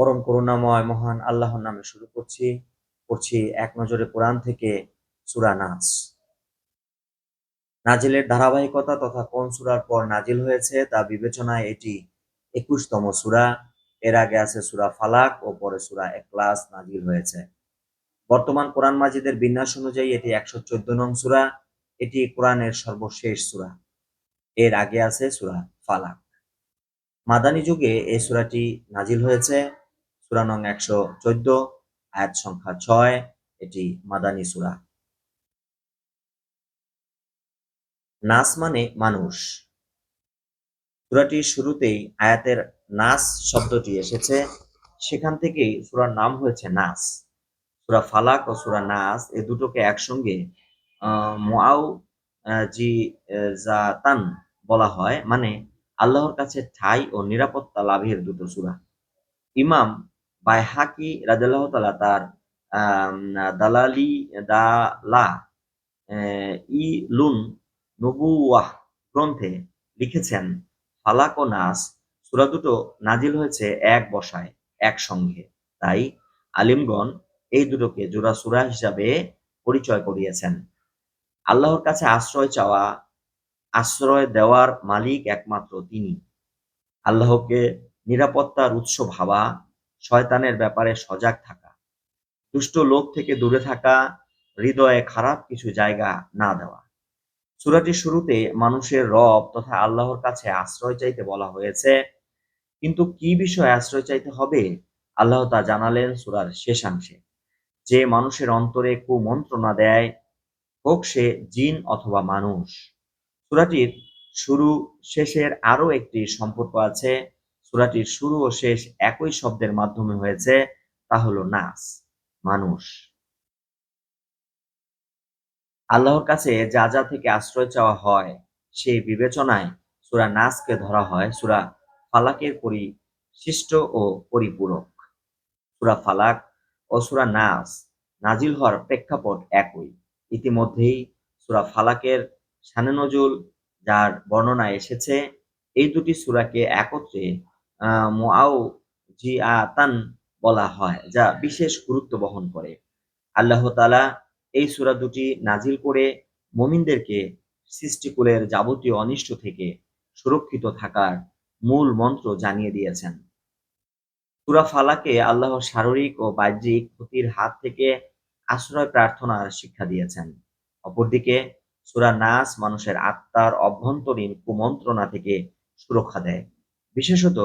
পরম করুণাময়, মহান আল্লাহর নামে শুরু করছি, পড়ছি এক নজরে কোরআন থেকে সুরা নাস। নাজিলের ধারাবাহিকতা তথা কোন সুরার পর নাজিল হয়েছে তা বিবেচনায় এটি একুশতম সুরা। এর আগে আছে সুরা ফালাক ও পরে সুরা একলাস নাজিল হয়েছে। বর্তমান কোরআন মাজিদের বিন্যাস অনুযায়ী এটি একশো চোদ্দ নং সুরা। এটি কোরআনের সর্বশেষ সুরা। এর আগে আছে সুরা ফালাক। মাদানী যুগে এই সুরাটি নাজিল হয়েছে। সুরা নং একশো চোদ্দ, আয়াত সংখ্যা ছয়, এটি মাদানী সুরা। নাস মানে মানুষ। সুরাটির শুরুতেই আয়াতের নাস শব্দটি এসেছে। সেখান থেকেই সুরার নাম হয়েছে নাস। সুরা ফালাক ও সুরা নাস এ দুটোকে একসঙ্গে মোয়াউ জি জাতান বলা হয়। মানে আল্লাহর কাছে ঠাই ও নিরাপত্তা লাভের দুটো সুরা। ইমাম বাইহাকি রাজাল্লাহ তালা তার দালালি দালা ই লুন নবুয়াহ গ্রন্থে লিখেছেন, ফালাক ও নাস, সুরা দুটো নাজিল হয়েছে এক বসায় একসঙ্গে তাই আলিমগণ এই দুটোকে জোড়া সুরা হিসাবে পরিচয় করিয়েছেন। আল্লাহর কাছে আশ্রয় চাওয়া, আশ্রয় দেওয়ার মালিক একমাত্র তিনি। আল্লাহকে নিরাপত্তার উৎস ভাবা শয়তানের ব্যাপারে সজাগ থাকা। দুষ্ট লোক থেকে দূরে থাকা, হৃদয়ে খারাপ কিছু জায়গা না দেওয়া। সুরাটির শুরুতে মানুষের রব তথা আল্লাহর কাছে আশ্রয় চাইতে বলা হয়েছে। কিন্তু কি বিষয়ে আশ্রয় চাইতে হবে? আল্লাহ তা জানালেন সুরার শেষাংশে। যে মানুষের অন্তরে কুমন্ত্রণা দেয়, হোক সে জিন অথবা মানুষ। সুরাটির শুরু শেষের আরও একটি সম্পর্ক আছে। সুরাটির শুরু ও শেষ একই শব্দের মাধ্যমে হয়েছে, তা হলো নাস, মানুষ। আল্লাহর কাছে যা যা থেকে আশ্রয় চাওয়া হয়, সেই বিবেচনায় সুরা নাসকে ধরা হয় সুরা ফালাকের পরিশিষ্ট ও পরিপূরক। সুরা ফালাক ও সুরা নাস নাজিল হওয়ার প্রেক্ষাপট একই। ইতিমধ্যেই সুরা ফালাকের শানে নজুল, যার বর্ণনা এসেছে, এই দুটি সুরাকে একত্রে মোয়াও জিয়াতান বলা হয়, যা বিশেষ গুরুত্ব বহন করে। আল্লাহ তালা এই সুরা দুটি নাজিল করে মমিনদেরকে সৃষ্টিকুলের যাবতীয় অনিষ্ট থেকে সুরক্ষিত থাকার মূল মন্ত্র জানিয়ে দিয়েছেন। সুরা ফালাকে আল্লাহ শারীরিক ও বাহ্যিক ক্ষতির হাত থেকে আশ্রয় প্রার্থনার শিক্ষা দিয়েছেন। অপরদিকে, সুরা নাস মানুষের আত্মার অভ্যন্তরীণ কুমন্ত্রণা থেকে সুরক্ষা দেয়। বিশেষত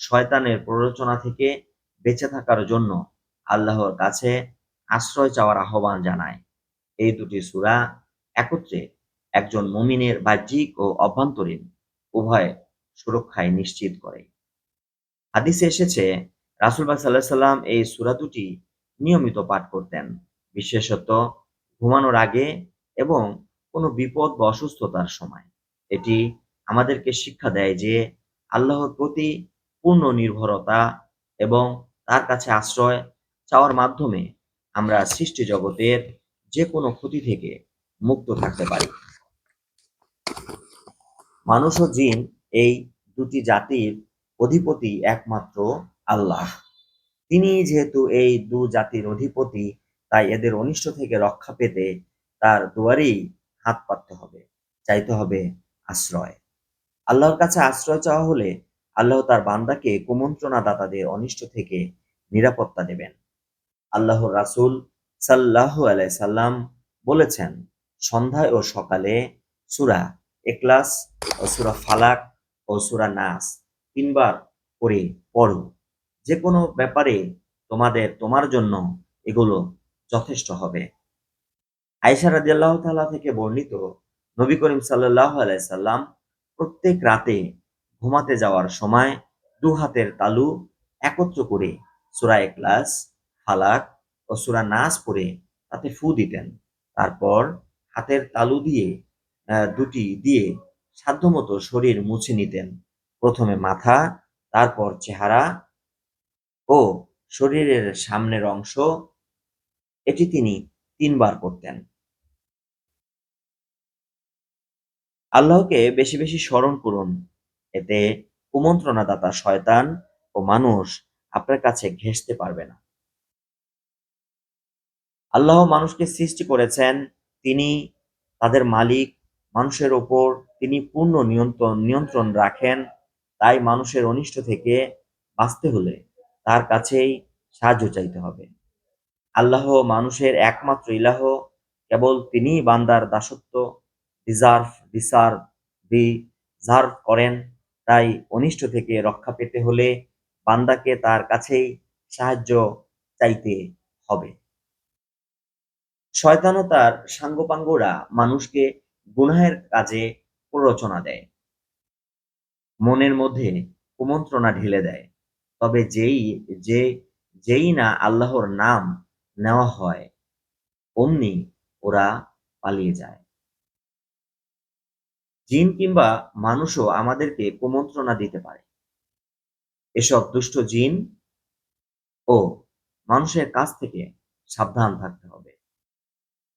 শয়তানের প্ররোচনা থেকে বেঁচে থাকার জন্য আল্লাহর কাছে আশ্রয় চাওয়ার আহ্বান জানায়। এই দুটি সুরা একত্রে একজন মুমিনের বাহ্যিক ও অভ্যন্তরীণ উভয় সুরক্ষায় নিশ্চিত করে। হাদিসে এসেছে রাসুলবাগ সাল্লাহ সাল্লাম এই সুরা দুটি নিয়মিত পাঠ করতেন, বিশেষত ঘুমানোর আগে এবং কোনো বিপদ বা অসুস্থতার সময়। এটি আমাদেরকে শিক্ষা দেয় যে আল্লাহর প্রতি পূর্ণ নির্ভরতা এবং তার কাছে আশ্রয় চাওয়ার মাধ্যমে আমরা সৃষ্টি জগতের যে কোনো ক্ষতি থেকে মুক্ত থাকতে পারি। মানুষ ও জিন এই দুটি জাতির অধিপতি একমাত্র আল্লাহ। তিনি যেহেতু এই দু জাতির অধিপতি, তাই এদের অনিষ্ট থেকে রক্ষা পেতে তার দুয়ারেই হাত পাততে হবে, চাইতে হবে আশ্রয়। আল্লাহর কাছে আশ্রয় চাওয়া হলে আল্লাহ তার বান্দাকে কুমন্ত্রণা দাতাদের অনিষ্ট থেকে নিরাপত্তা দেবেন। আল্লাহ রাসুল সাল্লাহ আলাই সাল্লাম বলেছেন, সন্ধ্যায় ও সকালে সুরা এক্লাস ও সুরা ফালাক ও সুরা নাস তিনবার করে পড়ো। যে কোনো ব্যাপারে তোমাদের, তোমার জন্য এগুলো যথেষ্ট হবে। আয়সা রাজিয়াল্লাহ তালা থেকে বর্ণিত নবী করিম সাল্লাহ আলাইসাল্লাম প্রত্যেক রাতে ঘুমাতে যাওয়ার সময় দু হাতের তালু একত্র করে সুরা এক্লাস ফালাক ও সুরা নাস পরে তাতে ফু দিতেন। তারপর হাতের তালু দিয়ে দুটি দিয়ে সাধ্যমতো শরীর মুছে নিতেন। প্রথমে মাথা, তারপর চেহারা ও শরীরের সামনের অংশ। এটি তিনি তিনবার করতেন আল্লাহকে বেশি বেশি স্মরণ করুন। এতে কুমন্ত্রণাদাতা শয়তান ও মানুষ আপনার কাছে ঘেঁষতে পারবে না। আল্লাহ মানুষকে সৃষ্টি করেছেন, তিনি তাদের মালিক, মানুষের ওপর তিনি পূর্ণ নিয়ন্ত্রণ নিয়ন্ত্রণ রাখেন, তাই মানুষের অনিষ্ট থেকে বাঁচতে হলে তার কাছেই সাহায্য চাইতে হবে। আল্লাহ মানুষের একমাত্র ইলাহ, কেবল তিনিই বান্দার দাসত্ব ডিজার্ভ ডিসার্ভ ডিজার্ভ করেন। তাই অনিষ্ট থেকে রক্ষা পেতে হলে বান্দাকে তার কাছেই সাহায্য চাইতে হবে। শয়তান তার সাঙ্গপাঙ্গরা মানুষকে গুনাহের কাজে প্ররোচনা দেয়। মনের মধ্যে কুমন্ত্রণা ঢেলে দেয়। তবে যেই, যে, যেই না আল্লাহর নাম নেওয়া হয়, অমনি ওরা পালিয়ে যায়। জিন কিংবা মানুষও আমাদেরকে কুমন্ত্রণা দিতে পারে। এসব দুষ্ট জিন ও মানুষের কাছ থেকে সাবধান থাকতে হবে।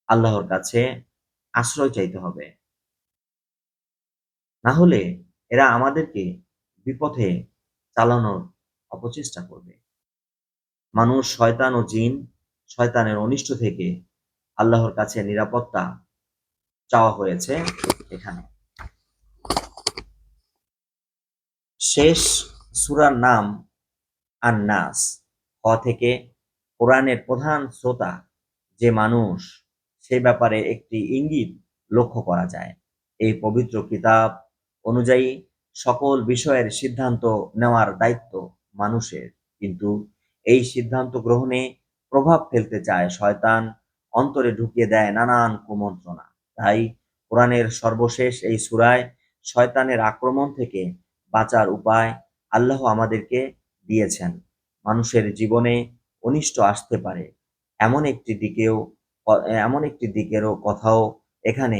আল্লাহর কাছে আশ্রয় চাইতে হবে। না হলে এরা আমাদেরকে বিপথে চালানোর অপচেষ্টা করবে। মানুষ, শয়তান ও জিন শয়তানের অনিষ্ট থেকে আল্লাহর কাছে নিরাপত্তা চাওয়া হয়েছে এখানে। শেষ সুরার নাম আন্নাস। হ থেকে কোরআনের প্রধান শ্রোতা যে মানুষ, সে ব্যাপারে একটি ইঙ্গিত লক্ষ্য করা যায়। এই পবিত্র কিতাব অনুযায়ী সকল বিষয়ের সিদ্ধান্ত নেওয়ার দায়িত্ব মানুষের। কিন্তু এই সিদ্ধান্ত গ্রহণে প্রভাব ফেলতে চায় শয়তান, অন্তরে ঢুকিয়ে দেয় নানান কুমন্ত্রণা। তাই কোরআনের সর্বশেষ এই সুরায় শয়তানের আক্রমণ থেকে বাঁচার উপায় আল্লাহ আমাদেরকে দিয়েছেন। মানুষের জীবনে অনিষ্ট আসতে পারে। এমন একটি দিকেও, এমন একটি দিকেরও কথাও এখানে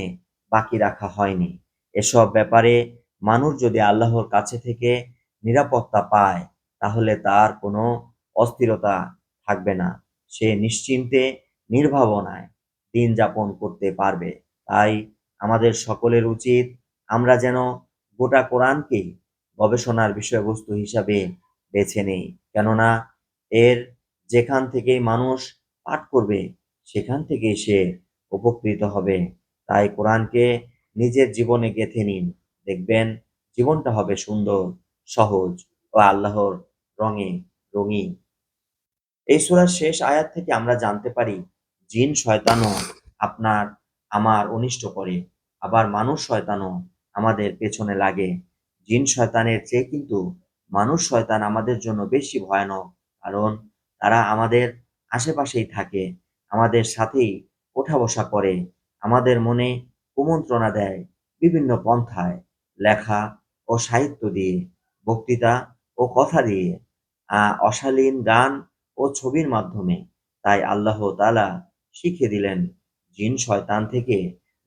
বাকি রাখা হয়নি। এসব ব্যাপারে মানুষ যদি আল্লাহর কাছে থেকে নিরাপত্তা পায়, তাহলে তার কোনো অস্থিরতা থাকবে না। সে নিশ্চিন্তে, নির্ভাবনায় দিন যাপন করতে পারবে। তাই আমাদের সকলের উচিত আমরা যেন গোটা কোরআনকেই গবেষণার বিষয়বস্তু হিসাবে বেছে নেই। কেননা, এর যেখান থেকে মানুষ পাঠ করবে, সেখান থেকেই সে উপকৃত হবে। তাই কোরআনকে নিজের জীবনে গেঁথে নিন। দেখবেন, জীবনটা হবে সুন্দর, সহজ ও আল্লাহর রঙে রঙিন। এই সুরার শেষ আয়াত থেকে আমরা জানতে পারি, জিন শয়তানও আপনার, আমার অনিষ্ট করে। আবার মানুষ শয়তানও আমাদের পেছনে লাগে। জিন শয়তানের চেয়ে কিন্তু মানুষ শয়তান আমাদের জন্য বেশি ভয়ানক। কারণ তারা আমাদের আশেপাশেই থাকে, আমাদের সাথেই ওঠা বসা করে, আমাদের মনে কুমন্ত্রণা দেয় বিভিন্ন পন্থায় লেখা ও সাহিত্য দিয়ে, বক্তৃতা ও কথা দিয়ে অশালীন গান ও ছবির মাধ্যমে। তাই আল্লাহ তালা শিখে দিলেন, জিন শয়তান থেকে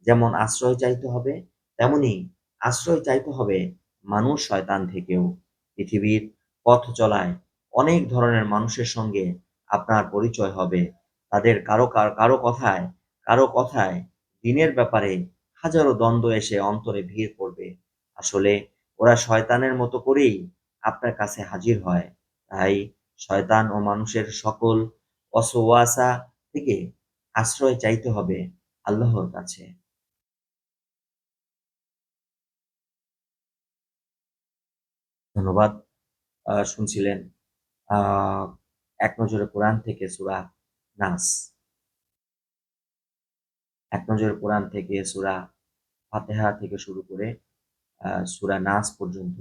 যেমন আশ্রয় চাইতে হবে, তেমনি আশ্রয় চাইতে হবে মানুষ শয়তান থেকেও পৃথিবীর পথ চলায় অনেক ধরনের মানুষের সঙ্গে আপনার পরিচয় হবে। তাদের কারও কারও কথায় কারও কথায় দিনের ব্যাপারে হাজারো দ্বন্দ্ব এসে অন্তরে ভিড় করবে। আসলে ওরা শয়তানের মতো করেই আপনার কাছে হাজির হয়। তাই শয়তান ও মানুষের সকল অসোয়াসা থেকে আশ্রয় চাইতে হবে আল্লাহর কাছে। ধন্যবাদ শুনছিলেন এক নজরে কোরআন থেকে সুরা নাস। এক নজরে কোরআন থেকে সুরা ফাতেহা থেকে শুরু করে সুরা নাস পর্যন্ত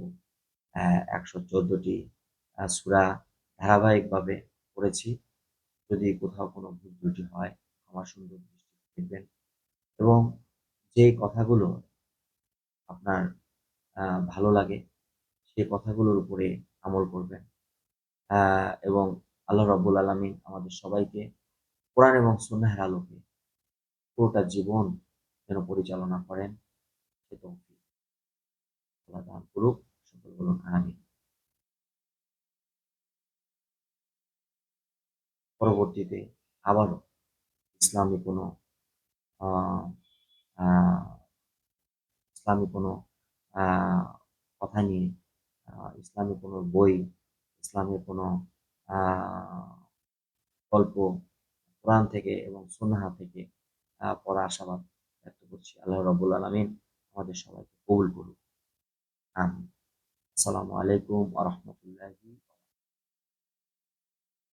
একশো চোদ্দটি সুরা ধারাবাহিকভাবে পড়েছি। যদি কোথাও কোনো ভুল ত্রুটি হয় আমার সুন্দর দৃষ্টি দেখবেন এবং যে কথাগুলো আপনার ভালো লাগে সেই কথাগুলোর উপরে আমল করবেন। এবং আল্লাহ রব্বুল আলমিন আমাদের সবাইকে কোরআন এবং সুন্নাহের আলোকে পুরোটা জীবন যেন পরিচালনা করেন। সে তৌফিক আল্লাহ দান করুক, সকল বলুন আমিন। পরবর্তীতে আবারও ইসলামী কোনো ইসলামী কোনো কথা নিয়ে ইসলামী কোনো বই, ইসলামের কোনো গল্প, কোরআন থেকে এবং সুনহা থেকে পড়া আশাবাদ ব্যক্ত করছি। আল্লাহ রবুল আলমিন আমাদের সবাইকে কবুল করুন আসসালামু আলাইকুম আ রহমতুল্লাহি